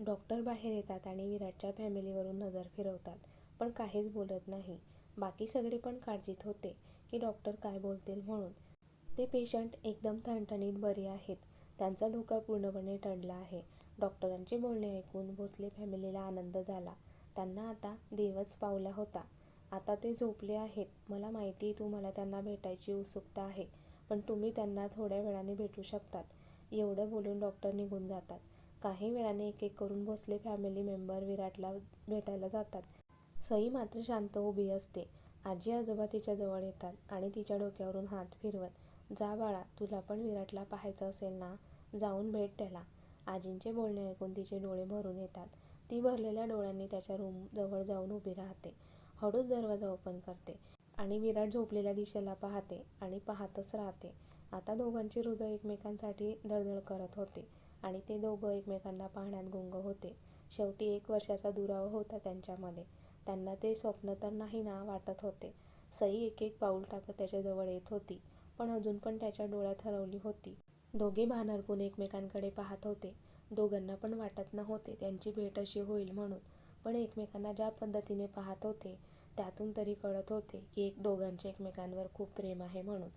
Doctor बाहेर येतात आणि विराटच्या फॅमिलीवरून नजर फिरवतात पण काहीच बोलत नाही. बाकी सगळे पण काळजीत होते की डॉक्टर काय बोलतील म्हणून. ते पेशंट एकदम ठणठणीत बरे आहेत. त्यांचा धोका पूर्णपणे टळला आहे. डॉक्टरांचे बोलणे ऐकून भोसले फॅमिलीला आनंद झाला. त्यांना आता देवच पावला होता. आता ते झोपले आहेत. मला माहिती तुम्हाला त्यांना भेटायची उत्सुकता आहे पण तुम्ही त्यांना थोड्या वेळाने भेटू शकतात. एवढं बोलून डॉक्टर निघून जातात. काही वेळाने एक एक करून भोसले फॅमिली मेंबर विराटला भेटायला जातात. सई मात्र शांत उभी असते. आजी आजोबा तिच्या जवळ येतात आणि तिच्या डोक्यावरून हात फिरवत जा बाळा तुला पण विराटला पाहायचं असेल ना? जाऊन भेट त्याला. आजींचे बोलणे ऐकून तिचे डोळे भरून येतात. ती भरलेल्या डोळ्यांनी त्याच्या रूम जवळ जाऊन उभी राहते. हळूच दरवाजा ओपन करते आणि विराट झोपलेल्या दिशेला पाहते आणि पाहतच राहते. आता दोघांची हृदय एकमेकांसाठी धडधड करत होते. आणि ते दोघं एकमेकांना पाहण्यात गुंग होते. शेवटी एक वर्षाचा दुरावा होता त्यांच्यामध्ये. त्यांना ते स्वप्न तर नाही ना वाटत होते. सई एक एक पाऊल टाकत त्याच्याजवळ येत होती पण अजून पण त्याच्या डोळ्यात हरवली होती. दोघे भानरपून एकमेकांकडे पाहत होते. दोघांना पण वाटत नव्हते त्यांची भेट अशी होईल म्हणून पण एकमेकांना ज्या पद्धतीने पाहत होते त्यातून तरी कळत होते की एक दोघांचे एकमेकांवर खूप प्रेम आहे म्हणून.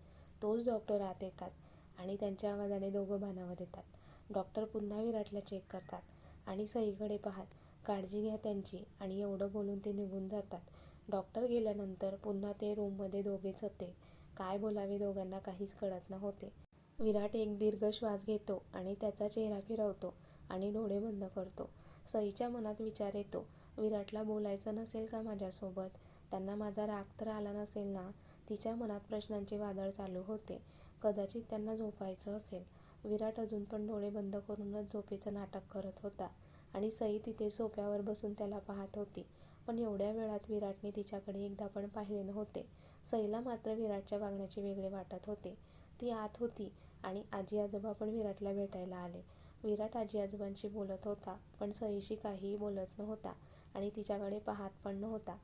तोच डॉक्टर आत येतात आणि त्यांच्या आवाजाने दोघं भानावर येतात. डॉक्टर पुन्हा विराटला चेक करतात. आणि सईकडे पाहत काळजी घ्या त्यांची आणि एवढं बोलून ते निघून जातात. डॉक्टर गेल्यानंतर पुन्हा ते रूममध्ये दोघेच होते. काय बोलावे दोघांना काहीच कळत नव्हते. विराट एक दीर्घ श्वास घेतो आणि त्याचा चेहरा फिरवतो आणि डोळे बंद करतो. सईच्या मनात विचार येतो विराटला बोलायचं नसेल का माझ्यासोबत? त्यांना माझा राग तर आला नसेल ना? तिच्या मनात प्रश्नांचे वादळ चालू होते. कदाचित त्यांना झोपायचं असेल. विराट अजून पण डोळे बंद करूनच झोपेचं नाटक करत होता आणि सई तिथे सोप्यावर बसून त्याला पाहत होती. पण एवढ्या वेळात विराटने तिच्याकडे एकदा पण पाहिले नव्हते. सईला मात्र विराटच्या वागण्याचे वेगळे वाटत होते. ती आत होती आणि आजी आजोबा पण विराटला भेटायला आले. विराट आजी आजोबांशी बोलत होता पण सईशी काहीही बोलत नव्हता आणि तिच्याकडे पाहत पण नव्हता.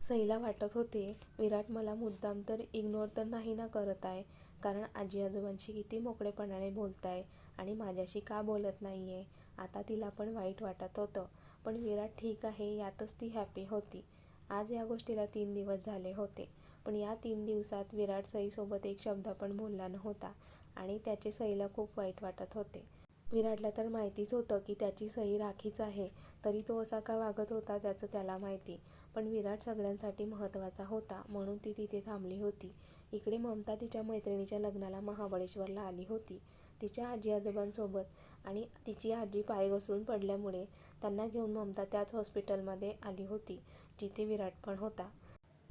सईला वाटत होते विराट मला मुद्दाम तर इग्नोर तर नाही ना करत आहे. कारण आजी आजोबांशी किती मोकळेपणाने बोलताय आणि माझ्याशी का बोलत नाही आहे आता तिला पण वाईट वाटत होतं. पण विराट ठीक आहे यातच ती हॅपी होती. आज या गोष्टीला तीन दिवस झाले होते. पण या तीन दिवसात विराट सईसोबत एक शब्द पण बोलला नव्हता आणि त्याचे सईला खूप वाईट वाटत होते. विराटला तर माहितीच होतं की त्याची सई राखीच आहे तरी तो असा का वागत होता त्याचं त्याला माहिती. पण विराट सगळ्यांसाठी महत्त्वाचा होता म्हणून ती तिथे थांबली होती. इकडे ममता तिच्या मैत्रिणीच्या लग्नाला महाबळेश्वरला आली होती. तिच्या आजी आजोबांसोबत आणि तिची आजी पाय घसरून पडल्यामुळे त्यांना घेऊन ममता त्याच हॉस्पिटलमध्ये आली होती जिथे विराट पण होता.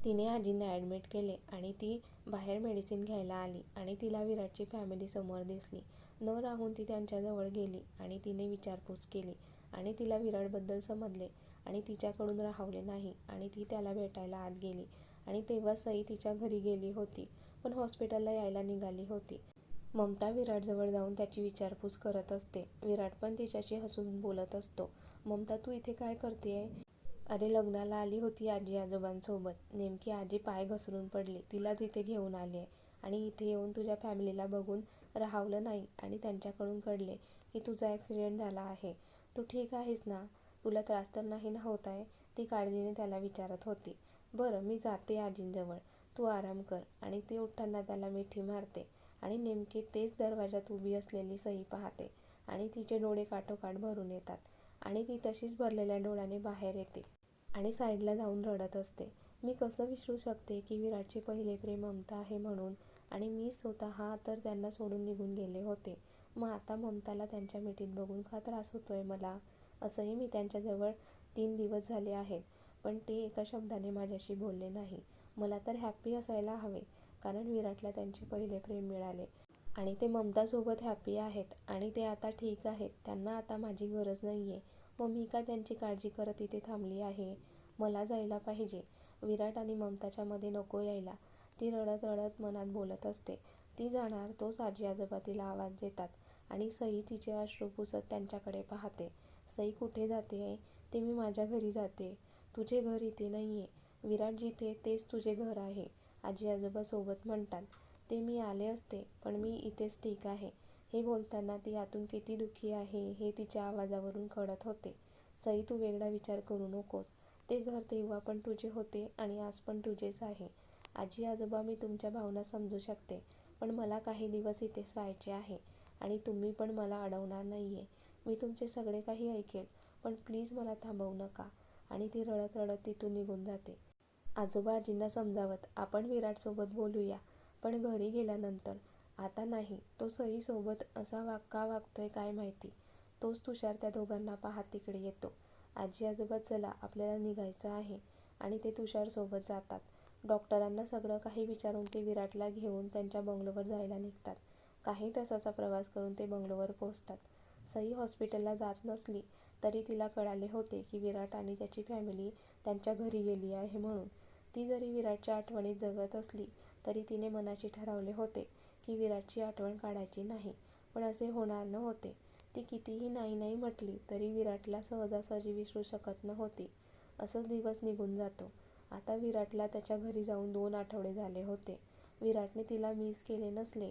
तिने आजींना ॲडमिट केले आणि ती बाहेर मेडिसिन घ्यायला आली आणि तिला विराटची फॅमिली समोर दिसली. न राहून ती त्यांच्याजवळ गेली आणि तिने विचारपूस केली आणि तिला विराटबद्दल समजले आणि तिच्याकडून राहवले नाही आणि ती त्याला भेटायला आत गेली. आणि तेव्हा सई तिच्या घरी गेली होती. पण हॉस्पिटलला यायला निघाली होती. ममता विराटजवळ जाऊन त्याची विचारपूस करत असते. विराट पण तिच्याशी हसून बोलत असतो. ममता तू इथे काय करते अरे लग्नाला आली होती आजी आजोबांसोबत. नेमकी आजी पाय घसरून पडली. तिलाच तिथे घेऊन आली आहे आणि इथे येऊन तुझ्या फॅमिलीला बघून राहावलं नाही आणि त्यांच्याकडून कळले की तुझा ॲक्सिडेंट झाला आहे. तू ठीक आहेस ना? तुला त्रास तर नाही ना होत आहे? ती काळजीने त्याला विचारत होती. बरं मी जाते आजींजवळ. तू आराम कर. आणि ती उठताना त्याला मिठी मारते. आणि नेमके तेच दरवाजात उभी असलेली सई पाहते. आणि तिचे डोळे काठोकाठ भरून येतात. आणि ती तशीच भरलेल्या डोळ्याने बाहेर येते. आणि साईडला जाऊन रडत असते. मी कसं विसरू शकते की विराटचे पहिले प्रेम ममता आहे म्हणून? आणि मी स्वतः तर त्यांना सोडून निघून गेले होते. मग आता ममताला त्यांच्या मिठीत बघून का त्रास होतोय मला? असंही मी त्यांच्याजवळ तीन दिवस झाले आहेत. पण ते एका शब्दाने माझ्याशी बोलले नाही. मला तर हॅप्पी असायला हवे कारण विराटला त्यांचे पहिले प्रेम मिळाले. आणि ते ममतासोबत हॅप्पी आहेत आणि ते आता ठीक आहेत. त्यांना आता माझी गरज नाही आहे मग मी का त्यांची काळजी करत इथे थांबली आहे? मला जायला पाहिजे. विराट आणि ममताच्या मध्ये नको यायला. ती रडत रडत मनात बोलत असते. ती जाणार तोच आजी आजोबा तिला आवाज देतात आणि सई तिचे अश्रू पुसत त्यांच्याकडे पाहते. सई कुठे जाते? ते मी माझ्या घरी जाते. तुझे घर इथे नाही आहे विराट जिथे तेच तुझे घर आहे. आजी आजोबा सोबत म्हणतात ते मी आले असते पण मी इथेच ठीक आहे. हे बोलताना ती आतून किती दुःखी आहे हे तिच्या आवाजावरून कळत होते. सई तू वेगळा विचार करू नकोस. ते घर तेव्हा पण तुझे होते आणि आज पण तुझेच आहे. आजी आजोबा मी तुमच्या भावना समजू शकते पण मला काही दिवस इथेच राहायचे आहे आणि तुम्ही पण मला अडवणार नाही आहे मी तुमचे सगळे काही ऐकेल पण प्लीज मला थांबवू नका. आणि ती रडत रडत तिथून निघून जाते. आजोबा आजींना समजावत आपण विराटसोबत बोलूया. पण घरी गेल्यानंतर आता नाही. तो सईसोबत असा वाग का वागतोय काय माहिती. तोच तुषार त्या दोघांना पाहत तिकडे येतो. आजी आजोबा चला आपल्याला निघायचं आहे. आणि ते तुषारसोबत जातात. डॉक्टरांना सगळं काही विचारून ते विराटला घेऊन त्यांच्या बंगलोवर जायला निघतात. काही तासाचा प्रवास करून ते बंगलोवर पोहोचतात. सई हॉस्पिटलला जात नसली तरी तिला कळाले होते की विराट आणि त्याची फॅमिली त्यांच्या घरी गेली आहे म्हणून. ती जरी विराटच्या आठवणीत जगत असली तरी तिने मनाशी ठरवले होते की विराटची आठवण काढायची नाही पण असे होणार नव्हते. ती कितीही नाही नाही म्हटली तरी विराटला सहजासहजी विसरू शकत नव्हती. असंच दिवस निघून जातो. आता विराटला त्याच्या घरी जाऊन दोन आठवडे झाले होते. विराटने तिला मिस केले नसले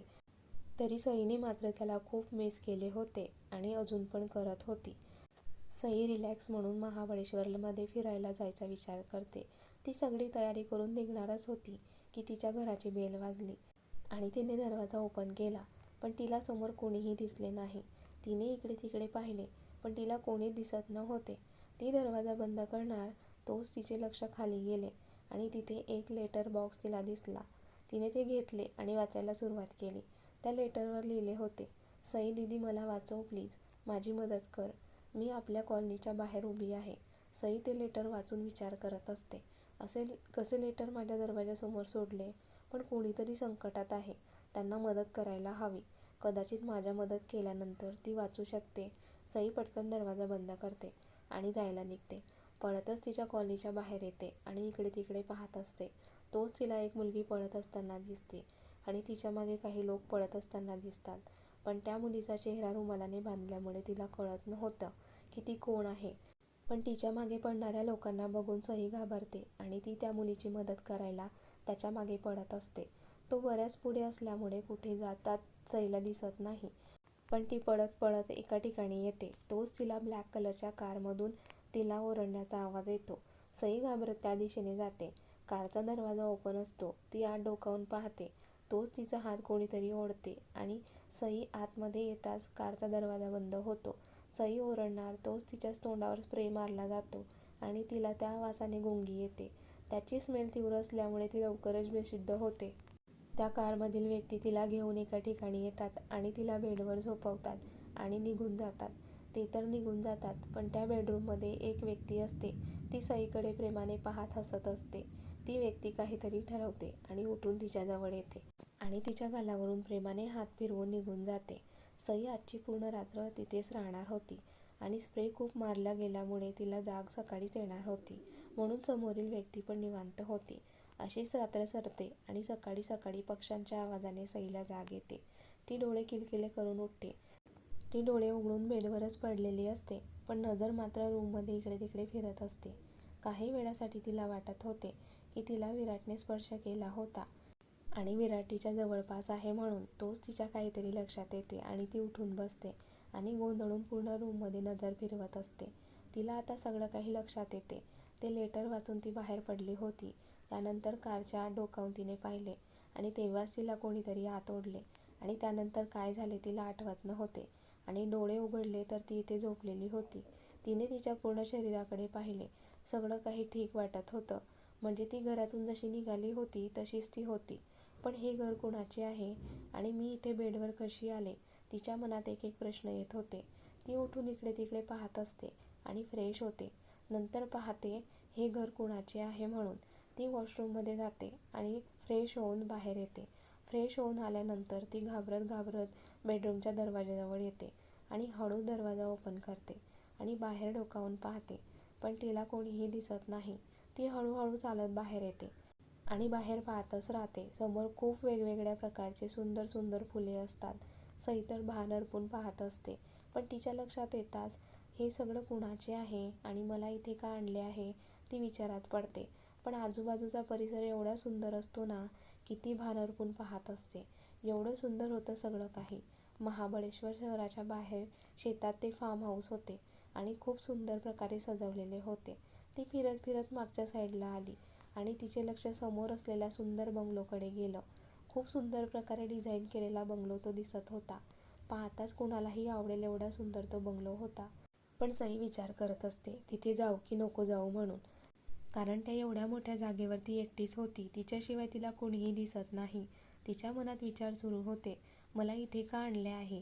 तरी सईने मात्र त्याला खूप मिस केले होते आणि अजून पण करत होती. सई रिलॅक्स म्हणून महाबळेश्वरमध्ये फिरायला जायचा विचार करते. ती सगळी तयारी करून निघणारच होती की तिच्या घराची बेल वाजली आणि तिने दरवाजा ओपन केला. पण तिला समोर कोणीही दिसले नाही. तिने इकडे तिकडे पाहिले पण तिला कोणी दिसत नव्हते. ती दरवाजा बंद करणार तोच तिचे लक्ष खाली गेले आणि तिथे एक लेटर बॉक्स तिला दिसला. तिने ते घेतले आणि वाचायला सुरुवात केली. त्या लेटरवर लिहिले होते सई दिदी मला वाचव प्लीज. माझी मदत कर. मी आपल्या कॉलनीच्या बाहेर उभी आहे. सई ते लेटर वाचून विचार करत असते. असे कसे लेटर माझ्या दरवाजासमोर सोडले? पण कोणीतरी संकटात आहे. त्यांना मदत करायला हवी. कदाचित माझ्या मदत केल्यानंतर ती वाचू शकते. सई पटकन दरवाजा बंद करते आणि जायला निघते. पळतच तिच्या कॉलनीच्या बाहेर येते आणि इकडे तिकडे पाहत असते. तोच तिला एक मुलगी पळत असताना दिसते आणि तिच्यामागे काही लोक पळत असताना दिसतात. पण त्या मुलीचा चेहरा रुमालाने बांधल्यामुळे तिला कळत नव्हतं. की ती कोण आहे. पण तिच्यामागे पडणाऱ्या लोकांना बघून सई घाबरते आणि ती त्या मुलीची मदत करायला त्याच्यामागे पडत असते. तो बऱ्याच पुढे असल्यामुळे कुठे जातात सईला दिसत नाही. पण ती पळत पळत एका ठिकाणी येते. तोच तिला ब्लॅक कलरच्या कारमधून तिला ओरडण्याचा आवाज येतो. सई घाबरत त्या दिशेने जाते. कारचा दरवाजा ओपन असतो. ती आत डोकावून पाहते. तोच तिचा हात कोणीतरी ओढते आणि सई आतमध्ये येताच कारचा दरवाजा बंद होतो. सई ओरडणार तोच तिच्याच तोंडावर स्प्रे मारला जातो आणि तिला त्या वासाने गुंगी येते. त्याची स्मेल तीव्र असल्यामुळे ती लवकरच बेशुद्ध होते. त्या कारमधील व्यक्ती तिला घेऊन एका ठिकाणी येतात आणि तिला बेडवर झोपवतात आणि निघून जातात. ते तर निघून जातात पण त्या बेडरूममध्ये एक व्यक्ती असते. ती सईकडे प्रेमाने पाहत हसत असते. ती व्यक्ती काहीतरी ठरवते आणि उठून तिच्याजवळ येते आणि तिच्या गालावरून प्रेमाने हात फिरवून निघून जाते. सई आजची पूर्ण रात्र तिथेच राहणार होती आणि स्प्रे खूप मारला गेल्यामुळे तिला जाग सकाळीच येणार होती. म्हणून समोरील व्यक्ती पण निवांत होती. अशीच रात्र सरते आणि सकाळी सकाळी पक्ष्यांच्या आवाजाने सईला जाग येते. ती डोळे किलकिले करून उठते. ती डोळे उघडून बेडवरच पडलेली असते पण नजर मात्र रूममध्ये इकडे तिकडे फिरत असते. काही वेळासाठी तिला वाटत होते की तिला विराटने स्पर्श केला होता. आणि विराट तिच्या जवळपास आहे म्हणून तोच तिच्या काहीतरी लक्षात येते आणि ती उठून बसते आणि गोंधळून पूर्ण रूममध्ये नजर फिरवत असते. तिला आता सगळं काही लक्षात येते. ते लेटर वाचून ती बाहेर पडली होती. त्यानंतर कारच्या आत डोकावून तिने पाहिले आणि तेव्हाच तिला कोणीतरी आत ओढले आणि त्यानंतर काय झाले तिला आठवत नव्हते. आणि डोळे उघडले तर ती इथे झोपलेली होती. तिने तिच्या पूर्ण शरीराकडे पाहिले. सगळं काही ठीक वाटत होतं. म्हणजे ती घरातून जशी निघाली होती तशीच ती होती. पण हे घर कुणाचे आहे? आणि मी इथे बेडवर कशी आले? तिच्या मनात एक एक प्रश्न येत होते. ती उठून इकडे तिकडे पाहत असते आणि फ्रेश होते. नंतर पाहते हे घर कुणाचे आहे म्हणून. ती वॉशरूममध्ये जाते आणि फ्रेश होऊन बाहेर येते. फ्रेश होऊन आल्यानंतर ती घाबरत घाबरत बेडरूमच्या दरवाजाजवळ येते आणि हळू दरवाजा ओपन करते आणि बाहेर डोकावून पाहते. पण तिला कोणीही दिसत नाही. ती हळूहळू चालत बाहेर येते आणि बाहेर पाहतच राहते. समोर खूप वेगवेगळ्या प्रकारचे सुंदर सुंदर फुले असतात. सई तर भान अर्पून पाहत असते. पण तिच्या लक्षात येताच हे सगळं कुणाचे आहे आणि मला इथे का आणले आहे ती विचारात पडते. पण आजूबाजूचा परिसर एवढा सुंदर असतो ना की ती भान अर्पून पाहत असते. एवढं सुंदर होतं सगळं काही. महाबळेश्वर शहराच्या बाहेर शेतात ते फार्म हाऊस होते आणि खूप सुंदर प्रकारे सजवलेले होते. ती फिरत फिरत मागच्या साईडला आली आणि तिचे लक्ष समोर असलेल्या सुंदर बंगलोकडे गेलं. खूप सुंदर प्रकारे डिझाईन केलेला बंगलो तो दिसत होता. पाहताच कोणालाही आवडेल एवढा सुंदर तो बंगलो होता. पण सई विचार करत असते तिथे जाऊ की नको जाऊ म्हणून. कारण त्या एवढ्या मोठ्या जागेवर ती एकटीच होती. तिच्याशिवाय तिला कोणीही दिसत नाही. तिच्या मनात विचार सुरू होते मला इथे का आणले आहे?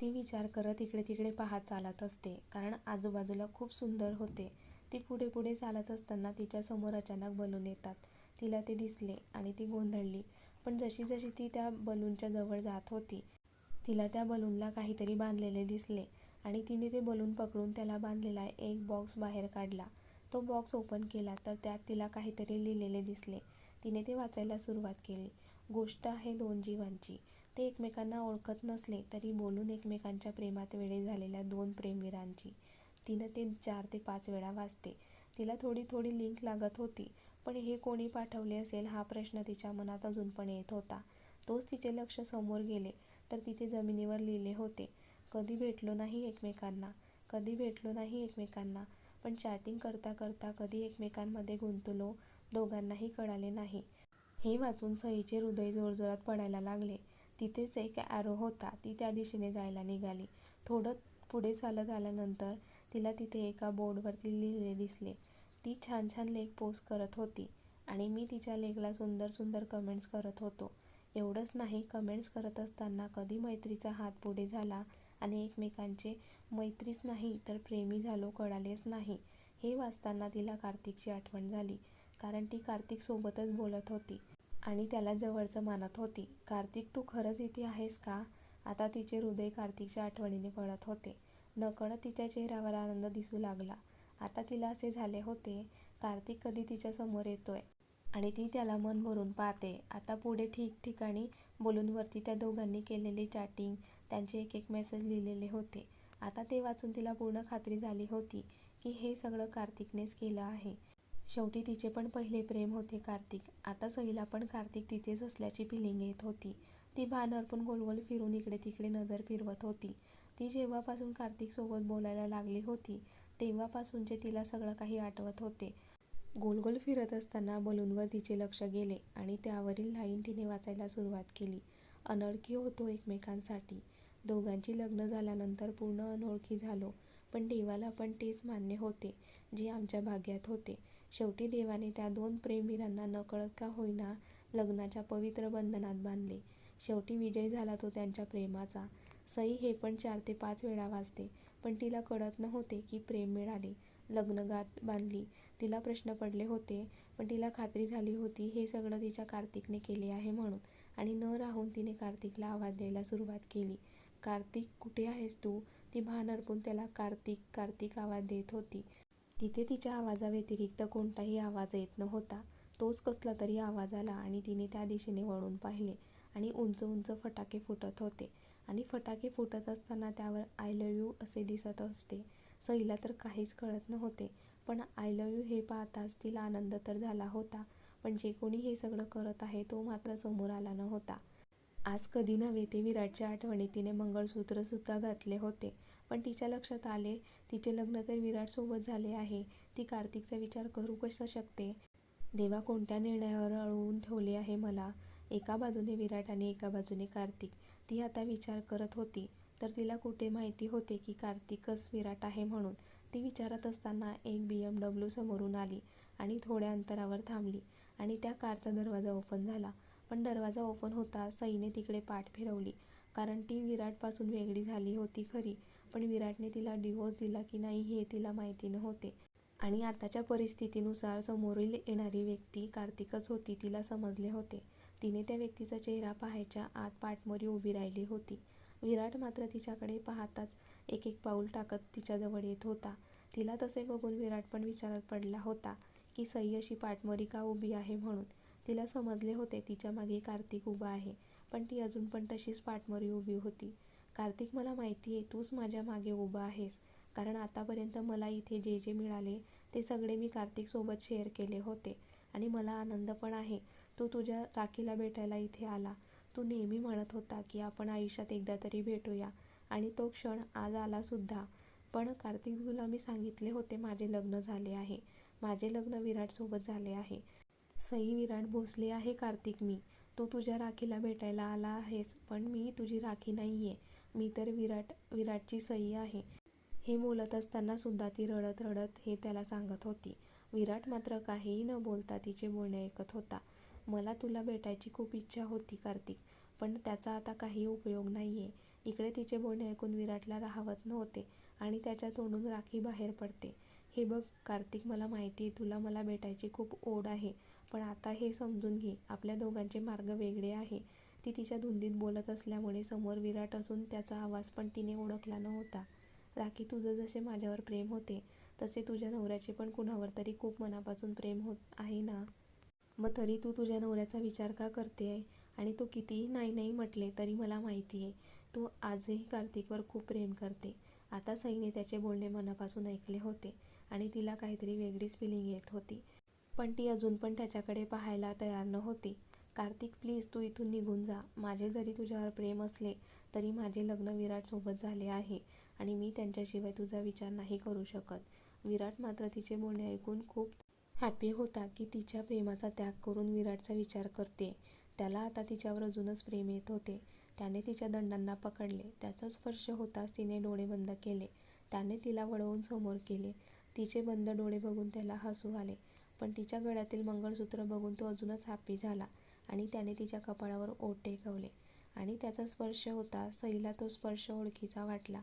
ती विचार करत इकडे तिकडे पाहत चालत असते कारण आजूबाजूला खूप सुंदर होते. ती पुढे पुढे चालत असताना तिच्या समोर अचानक बलून येतात. तिला ते दिसले आणि ती गोंधळली. पण जशी जशी ती त्या बलूनच्या जवळ जात होती तिला त्या बलूनला काहीतरी बांधलेले दिसले आणि तिने ते बलून पकडून त्याला बांधलेला एक बॉक्स बाहेर काढला. तो बॉक्स ओपन केला तर त्यात तिला काहीतरी लिहिलेले दिसले. तिने ते वाचायला सुरुवात केली. गोष्ट आहे दोन जीवांची. ते एकमेकांना ओळखत नसले तरी बोलून एकमेकांच्या प्रेमात वेळे झालेल्या दोन प्रेमवीरांची. तिनं ते चार ते पाच वेळा वाचते. तिला थोडी थोडी लिंक लागत होती पण हे कोणी पाठवले असेल हा प्रश्न तिच्या मनात अजून पण येत होता. तोच तिचे लक्ष समोर गेले तर तिथे जमिनीवर लिहिले होते कधी भेटलो नाही एकमेकांना कधी भेटलो नाही एकमेकांना पण चॅटिंग करता करता कधी एकमेकांमध्ये गुंतलो दोघांनाही कळाले नाही. हे वाचून सईचे हृदय जोरजोरात पडायला लागले. तिथेच एक ॲरो होता ती त्या दिशेने जायला निघाली. थोडं पुढे चालत आल्यानंतर तिला तिथे एका बोर्डवरती लिहिलेले दिसले. ती छान छान लेख पोस्ट करत होती आणि मी तिच्या लेखला सुंदर सुंदर कमेंट्स करत होतो. एवढंच नाही कमेंट्स करत असताना कधी मैत्रीचा हात पुढे झाला आणि एकमेकांचे मैत्रीच नाही तर प्रेमी झालो कळालेच नाही. हे वाचताना तिला कार्तिकची आठवण झाली कारण ती कार्तिकसोबतच बोलत होती आणि त्याला जवळचं मानत होती. कार्तिक तू खरंच इथे आहेस का? आता तिचे हृदय कार्तिकच्या आठवणीने पडत होते. नकळत तिच्या चेहऱ्यावर आनंद दिसू लागला. आता तिला असे झाले होते कार्तिक कधी तिच्या समोर येतोय आणि ती त्याला मन भरून पाहते. आता पुढे ठिकठिकाणी बोलूनवरती त्या दोघांनी केलेले चॅटिंग त्यांचे एक एक मेसेज लिहिलेले होते. आता ते वाचून तिला पूर्ण खात्री झाली होती की हे सगळं कार्तिकनेच केलं आहे. शेवटी तिचे पण पहिले प्रेम होते कार्तिक. आता सईला पण कार्तिक तिथेच असल्याची फिलिंग येत होती. ती भान अर्पण गोलगोल फिरून इकडे तिकडे नजर फिरवत होती. ती जेव्हापासून कार्तिकसोबत बोलायला लागली होती तेव्हापासूनचे तिला सगळं काही आठवत होते. गोलगोल फिरत असताना बलूनवर तिचे लक्ष गेले आणि त्यावरील लाईन तिने वाचायला सुरुवात केली. अनोळखी होतो एकमेकांसाठी. दोघांची लग्न झाल्यानंतर पूर्ण अनोळखी झालो पण देवाला पण तेच मान्य होते जे आमच्या भाग्यात होते. शेवटी देवाने त्या दोन प्रेमवीरांना नकळत का होईना लग्नाच्या पवित्र बंधनात बांधले. शेवटी विजय झाला तो त्यांच्या प्रेमाचा. सई हे पण चार ते पाच वेळा वाचते पण तिला कळत नव्हते की प्रेम मिळाले. लग्नगाठ बांधली. तिला प्रश्न पडले होते पण तिला खात्री झाली होती हे सगळं तिच्या कार्तिकने केले आहे म्हणून. आणि न राहून तिने कार्तिकला आवाज द्यायला सुरुवात केली. कार्तिक कुठे आहेस तू? ती भान अर्पून त्याला कार्तिक कार्तिक आवाज देत होती. तिथे तिच्या आवाजाव्यतिरिक्त कोणताही आवाज येत नव्हता. तोच कसला तरी आवाज आला आणि तिने त्या दिशेने वळून पाहिले. आणि उंच उंच फटाके फुटत होते. आणि फटाके फुटत असताना त्यावर आय लव्ह यू असे दिसत असते. सईला तर काहीच कळत नव्हते. पण आय लव्ह यू हे पाहताच तिला आनंद तर झाला होता. पण जे कोणी हे सगळं करत आहे तो मात्र समोर आला नव्हता. आज कधी नव्हे ते विराटच्या आठवणीत तिने मंगळसूत्रसुद्धा घातले होते. पण तिच्या लक्षात आले तिचे लग्न तर विराटसोबत झाले आहे. ती कार्तिकचा विचार करू कसं शकते? देवा कोणत्या निर्णयावर अळवून ठेवले आहे मला? एका बाजूने विराट आणि एका बाजूने कार्तिक. ती आता विचार करत होती तर तिला कुठे माहिती होते की कार्तिकच विराट आहे म्हणून? ती विचारत असताना एक बी एम डब्ल्यू समोरून आली आणि थोड्या अंतरावर थांबली आणि त्या कारचा दरवाजा ओपन झाला. पण दरवाजा ओपन होता सईने तिकडे पाठ फिरवली. कारण ती विराटपासून वेगळी झाली होती खरी पण विराटने तिला डिवोर्स दिला की नाही हे तिला माहिती नव्हते. आणि आताच्या परिस्थितीनुसार समोरील येणारी व्यक्ती कार्तिकच होती तिला समजले होते. तिने त्या व्यक्तीचा चेहरा पाहायच्या आत पाठमोरी उभी राहिली होती. विराट मात्र तिच्याकडे पाहताच एक एक पाऊल टाकत तिच्याजवळ येत होता. तिला तसे बघून विराट पण विचारात पडला होता की सई अशी पाठमोरी का उभी आहे म्हणून? तिला समजले होते तिच्यामागे कार्तिक उभा आहे पण ती अजून पण तशीच पाठमोरी उभी होती. कार्तिक मला माहिती आहे तूच माझ्या मागे उभा आहेस. कारण आतापर्यंत मला इथे जे जे मिळाले ते सगळे मी कार्तिकसोबत शेअर केले होते आणि मला आनंद पण आहे. तू तुझ्या राखीला भेटायला इथे आला. तू नेहमी म्हणत होता की आपण आयुष्यात एकदा तरी भेटूया आणि तो क्षण आज आलासुद्धा पण कार्तिक तुला मी सांगितले होते माझे लग्न झाले आहे. माझे लग्न विराटसोबत झाले आहे. सई विराट भोसले आहे कार्तिक मी. तू तुझ्या राखीला भेटायला आला आहेस पण मी तुझी राखी नाही आहे मी तर विराट विराटची सई आहे. हे बोलत असताना सुद्धा ती रडत रडत हे त्याला सांगत होती. विराट मात्र काहीही न बोलता तिचे बोलणे ऐकत होता. मला तुला भेटायची खूप इच्छा होती कार्तिक पण त्याचा आता काही उपयोग नाही आहे इकडे तिचे बोलणे ऐकून विराटला राहवत नव्हते आणि त्याच्या तोंडून राखी बाहेर पडते. हे बघ कार्तिक मला माहिती आहे तुला मला भेटायची खूप ओढ आहे पण आता हे समजून घे आपल्या दोघांचे मार्ग वेगळे आहे. ती तिच्या धुंदीत बोलत असल्यामुळे समोर विराट असून त्याचा आवाज पण तिने ओळखला नव्हता. राखी तुझं जसे माझ्यावर प्रेम होते तसे तुझ्या नवऱ्याचे पण कुणावर तरी खूप मनापासून प्रेम होत आहे ना? मग तरी तू तुझ्या नवऱ्याचा विचार का करते आहे आणि तू कितीही नाही नाही म्हटले तरी मला माहिती आहे. तू आजही कार्तिकवर खूप प्रेम करते. आता सईने त्याचे बोलणे मनापासून ऐकले होते आणि तिला काहीतरी वेगळीच फिलिंग येत होती. पण ती अजून पण त्याच्याकडे पाहायला तयार नव्हती. कार्तिक प्लीज तू इथून निघून जा. माझे जरी तुझ्यावर प्रेम असले तरी माझे लग्न विराटसोबत झाले आहे आणि मी त्यांच्याशिवाय तुझा विचार नाही करू शकत. विराट मात्र तिचे बोलणे ऐकून खूप हॅपी होता की तिच्या प्रेमाचा त्याग करून विराटचा विचार करते. त्याला आता तिच्यावर अजूनच प्रेम येत होते. त्याने तिच्या दंडांना पकडले. त्याचा स्पर्श होताच तिने डोळे बंद केले. त्याने तिला वळवून समोर केले. तिचे बंद डोळे बघून त्याला हसू आले. पण तिच्या गळ्यातील मंगळसूत्र बघून तो अजूनच हॅपी झाला आणि त्याने तिच्या कपाळावर ओठ टेकवले आणि त्याचा स्पर्श होता. सईला तो स्पर्श ओळखीचा वाटला.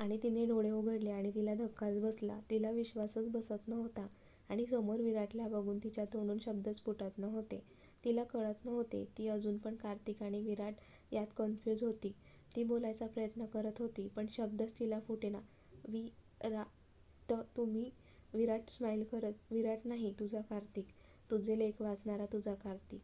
आणि तिने डोळे उघडले आणि तिला धक्काच बसला. तिला विश्वासच बसत नव्हता. आणि समोर विराटला बघून तिच्या तोंडून शब्दच फुटत नव्हते. तिला कळत नव्हते. ती अजून पण कार्तिक आणि विराट यात कन्फ्यूज होती. ती बोलायचा प्रयत्न करत होती पण शब्दच तिला फुटेना. त तुम्ही विराट स्माईल करत विराट नाही तुझा कार्तिक. तुझे लेख वाचणारा तुझा कार्तिक.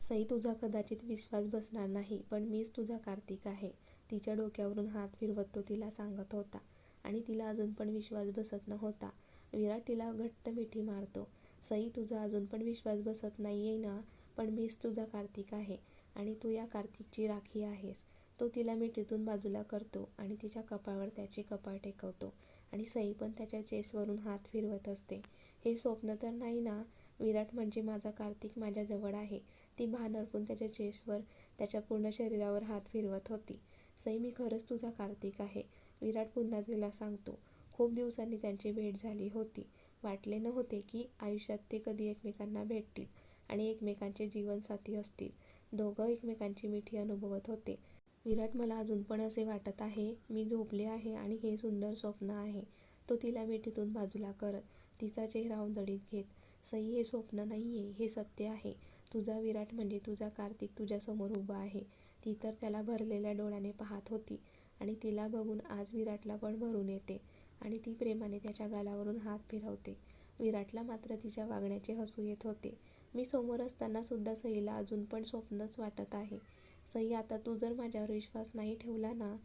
सई तुझा कदाचित विश्वास बसणार नाही पण मीच तुझा कार्तिक आहे. तिच्या डोक्यावरून हात फिरवत तो तिला सांगत होता. आणि तिला अजून पण विश्वास बसत नव्हता. विराट तिला घट्ट मिठी मारतो. सई तुझा अजून पण विश्वास बसत नाही आहे ना? पण मीच तुझा कार्तिक आहे आणि तू या कार्तिकची राखी आहेस. तो तिला मिठीतून बाजूला करतो आणि तिच्या कपाळावर त्याचे कपाळ टेकवतो आणि सई पण त्याच्या चेसवरून हात फिरवत असते. हे स्वप्न तर नाही ना? विराट म्हणजे माझा कार्तिक माझ्याजवळ आहे. ती भान अर्पून त्याच्या चेसवर त्याच्या पूर्ण शरीरावर हात फिरवत होती. सई मी खरंच तुझा कार्तिक आहे. विराट पुन्हा तिला सांगतो. खूप दिवसांनी त्यांची भेट झाली होती. वाटले नव्हते की आयुष्यात ते कधी एकमेकांना भेटतील आणि एकमेकांचे जीवनसाथी असतील. दोघं एकमेकांची मिठी अनुभवत होते. विराट मला अजून पण असे वाटत आहे मी झोपले आहे आणि हे सुंदर स्वप्न आहे. तो तिला मिठीतून बाजूला करत तिचा चेहरा उंदडीत घेत सई हे स्वप्न नाही आहे हे सत्य आहे. तुझा विराट म्हणजे तुझा कार्तिक तुझ्यासमोर उभा आहे. ती तर त्याला भरलेल्या डोळ्याने पाहत होती आणि तिला बघून आज विराटला पण भरून येते. आणि ती प्रेमाने त्याच्या गालावरून हात फिरवते. विराटला मात्र तिच्या वागण्याचे हसू येत होते. मी समोर असताना सुद्धा सईला अजून पण स्वप्नच वाटत आहे. सई आता तू जर माझ्यावर विश्वास नाही ठेवला ना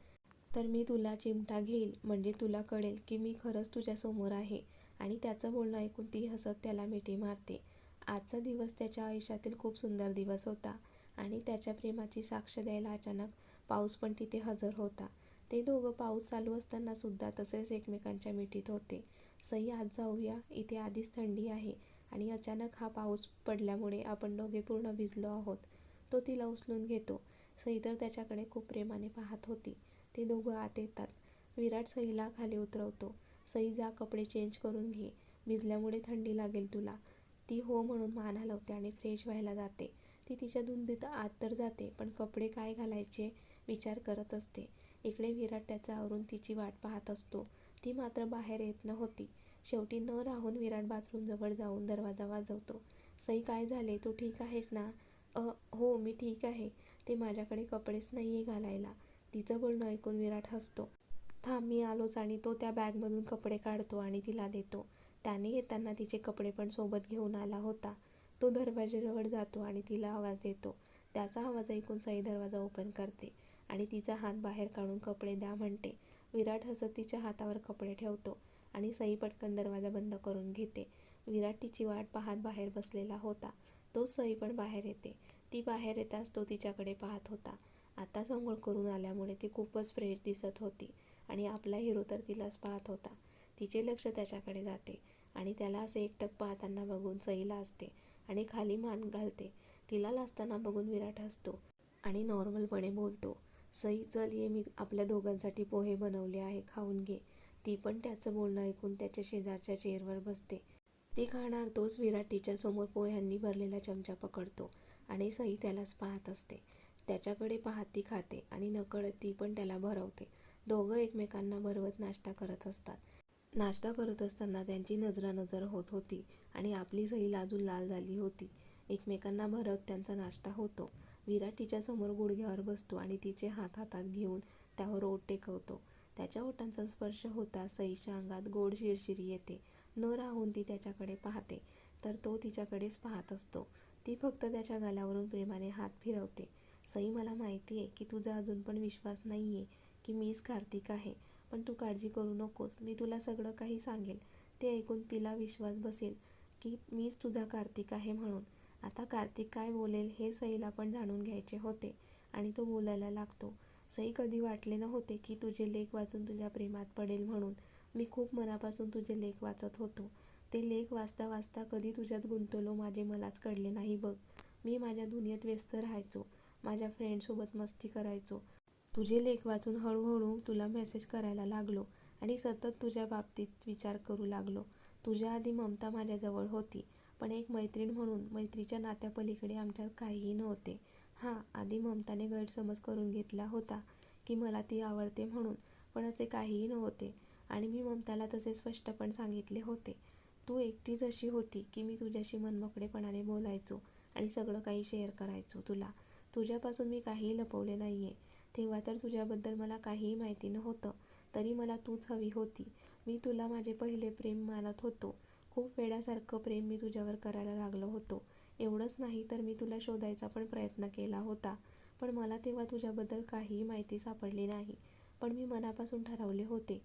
तर मी तुला चिमटा घेईल म्हणजे तुला कळेल की मी खरंच तुझ्यासमोर आहे. आणि त्याचं बोलणं ऐकून ती हसत त्याला मिठी मारते. आजचा दिवस त्याच्या आयुष्यातील खूप सुंदर दिवस होता. आणि त्याच्या प्रेमाची साक्ष द्यायला अचानक पाऊस पण तिथे हजर होता. ते दोघं पाऊस चालू असताना सुद्धा तसेच एकमेकांच्या मिठीत होते. सई आज जाऊया. इथे आधीच थंडी आहे आणि अचानक हा पाऊस पडल्यामुळे आपण दोघे पूर्ण भिजलो आहोत. तो तिला उचलून घेतो. सई तर त्याच्याकडे खूप प्रेमाने पाहत होती. ते दोघं आत येतात. विराट सईला खाली उतरवतो. सई जा कपडे चेंज करून घे. भिजल्यामुळे थंडी लागेल तुला. ती हो म्हणून मान हलवते आणि फ्रेश व्हायला जाते. ती तिच्या धुंदीत आत तर जाते पण कपडे काय घालायचे विचार करत असते. इकडे विराट त्याचा आवरून तिची वाट पाहत असतो. ती मात्र बाहेर येत नव्हती. शेवटी न राहून विराट बाथरूमजवळ जाऊन दरवाजा वाजवतो. सई काय झाले? तू ठीक आहेस ना? अ हो मी ठीक आहे. ते माझ्याकडे कपडेच नाही आहे घालायला. तिचं बोलणं ऐकून विराट हसतो. थांब मी आलोच आणि तो त्या बॅगमधून कपडे काढतो आणि तिला देतो. त्याने येताना तिचे कपडे पण सोबत घेऊन आला होता. तो दरवाजेजवळ जातो आणि तिला आवाज देतो. त्याचा आवाज ऐकून सई दरवाजा ओपन करते. आणि तिचा हात बाहेर काढून कपडे द्या म्हणते. विराट हसत तिच्या हातावर कपडे ठेवतो आणि सई पटकन दरवाजा बंद करून घेते. विराट तिची वाट पाहत बाहेर बसलेला होता. तो सई पण बाहेर येते. ती बाहेर येताच तो तिच्याकडे पाहत होता. आता संघोळ करून आल्यामुळे ती खूपच फ्रेश दिसत होती आणि आपला हिरो तर तिलाच पाहत होता. तिचे लक्ष त्याच्याकडे जाते आणि त्याला असे एकटक पाहताना बघून सईला असते आणि खाली मान घालते. तिला लाजताना बघून विराट हसतो आणि नॉर्मलपणे बोलतो. सई चल ये मी आपल्या दोघांसाठी पोहे बनवले आहे खाऊन घे. ती पण त्याचं बोलणं ऐकून त्याच्या शेजारच्या चेअरवर बसते. ती खाणार तोच विराटीच्या समोर पोह्यांनी भरलेला चमचा पकडतो आणि सई त्यालाच पाहत असते. त्याच्याकडे पाहत ती खाते आणि नकळत ती पण त्याला भरवते. दोघं एकमेकांना भरवत नाश्ता करत असतात. नाश्ता करत असताना त्यांची नजरानजर होत होती आणि आपली सई लाजून लाल झाली होती. एकमेकांना भरवत त्यांचा नाश्ता होतो. विराट तिच्यासमोर गुडघ्यावर बसतो आणि तिचे हात हातात घेऊन त्यावर ओट टेकवतो. त्याच्या ओठांचा स्पर्श होता सईच्या अंगात गोड शिरशिरी येते. न राहून ती त्याच्याकडे पाहते तर तो तिच्याकडेच पाहत असतो. ती फक्त त्याच्या गालावरून प्रेमाने हात फिरवते. सई मला माहिती आहे की तुझा अजून पण विश्वास नाही आहे की मीच कार्तिक आहे पण तू काळजी करू नकोस. मी तुला सगळं काही सांगेल. ते ऐकून तिला विश्वास बसेल की मीच तुझा कार्तिक आहे म्हणून. आता कार्तिक काय बोलेल हे सईला पण जाणून घ्यायचे होते आणि तो बोलायला लागतो. सई कधी वाटले नव्हते की तुझे लेख वाचून तुझ्या प्रेमात पडेल म्हणून. मी खूप मनापासून तुझे लेख वाचत होतो. ते लेख वाचता वाचता कधी तुझ्यात गुंतवलो माझे मलाच कळले नाही बघ. मी माझ्या दुनियेत व्यस्त राहायचो. माझ्या फ्रेंडसोबत मस्ती करायचो. तुझे लेख वाचून हळूहळू तुला मेसेज करायला लागलो आणि सतत तुझ्या बाबतीत विचार करू लागलो. तुझ्या आधी ममता माझ्याजवळ होती. पण एक मैत्रीण म्हणून मैत्रीच्या नात्यापलीकडे आमच्यात काहीही नव्हते. हां आधी ममताने गैरसमज करून घेतला होता की मला ती आवडते म्हणून पण असे काहीही नव्हते. आणि मी ममताला तसे स्पष्टपण सांगितले होते. तू एकटीच अशी होती की मी तुझ्याशी मनमोकळेपणाने बोलायचो आणि सगळं काही शेअर करायचो तुला. तुझ्यापासून मी काहीही लपवले नाही आहे तेव्हा तर तुझ्याबद्दल मला काहीही माहिती नव्हतं. तरी मला तूच हवी होती. मी तुला माझे पहिले प्रेम मानत होतो. खूप वेळासारखं प्रेम मी तुझ्यावर करायला लागलो होतो. एवढंच नाही तर मी तुला शोधायचा पण प्रयत्न केला होता. पण मला तेव्हा तुझ्याबद्दल काहीही माहिती सापडली नाही. पण मी मनापासून ठरवले होते.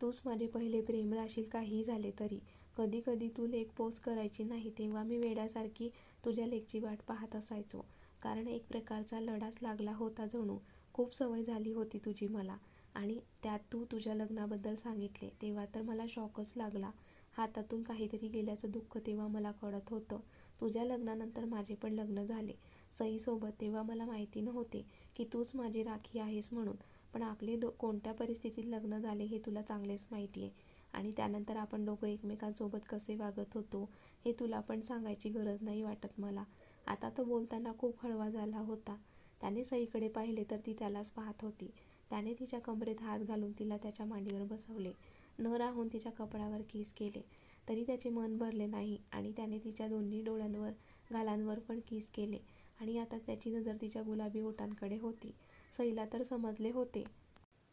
तूच माझे पहिले प्रेम राशील काहीही झाले तरी. कधी कधी तू लेख पोस्ट करायची नाही तेव्हा मी वेड्यासारखी तुझ्या लेखची वाट पाहत असायचो. कारण एक प्रकारचा लढाच लागला होता जणू. खूप सवय झाली होती तुझी मला. आणि त्यात तू तुझ्या लग्नाबद्दल सांगितले. तेव्हा तर मला शॉकच लागला. हातातून काहीतरी गेल्याचं दुःख तेव्हा मला कळत होतं. तुझ्या लग्नानंतर माझे पण लग्न झाले. सईसोबत तेव्हा मला माहिती नव्हते की तूच माझी राखी आहेस म्हणून. पण आपले दो कोणत्या परिस्थितीत लग्न झाले हे तुला चांगलेच माहिती आहे आणि त्यानंतर आपण दोघं एकमेकांसोबत कसे वागत होतो हे तुला पण सांगायची गरज नाही वाटत मला. आता तो बोलताना खूप हळवा झाला होता. त्याने सईकडे पाहिले तर ती त्यालाच पाहत होती. त्याने तिच्या कमरेत हात घालून तिला त्याच्या मांडीवर बसवले. न राहून तिच्या कपड्यावर किस केले. तरी त्याचे मन भरले नाही आणि त्याने तिच्या दोन्ही डोळ्यांवर गालांवर पण किस केले आणि आता त्याची नजर तिच्या गुलाबी ओठांकडे होती. सईला तर समजले होते.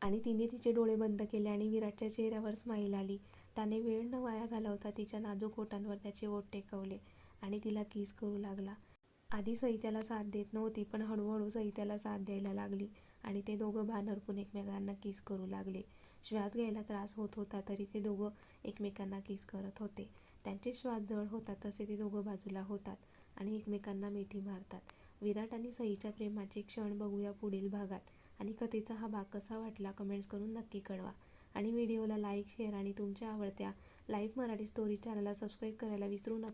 आणि तिने तिचे डोळे बंद केले आणि विराटच्या चेहऱ्यावर स्माईल आली. त्याने वेळ न वाया घालवता तिच्या नाजूक ओठांवर त्याचे ओठ टेकवले आणि तिला किस करू लागला. आधी सई त्याला साथ देत नव्हती पण हळूहळू सई त्याला साथ द्यायला लागली. आणि ते दोघं भानरपून एकमेकांना किस करू लागले. श्वास घ्यायला त्रास होत होता तरी ते दोघं एकमेकांना किस करत होते. त्यांचे श्वास जड होतात तसे ते दोघं बाजूला होतात आणि एकमेकांना मिठी मारतात. विराट आणि सईच्या प्रेमाचे क्षण बघूया पुढील भागात. आणि कथेचा हा भाग कसा वाटला कमेंट्स करून नक्की कळवा. आणि व्हिडिओला लाईक शेअर आणि तुमच्या आवडत्या लाईव्ह मराठी स्टोरी चॅनलला सबस्क्राईब करायला विसरू नका.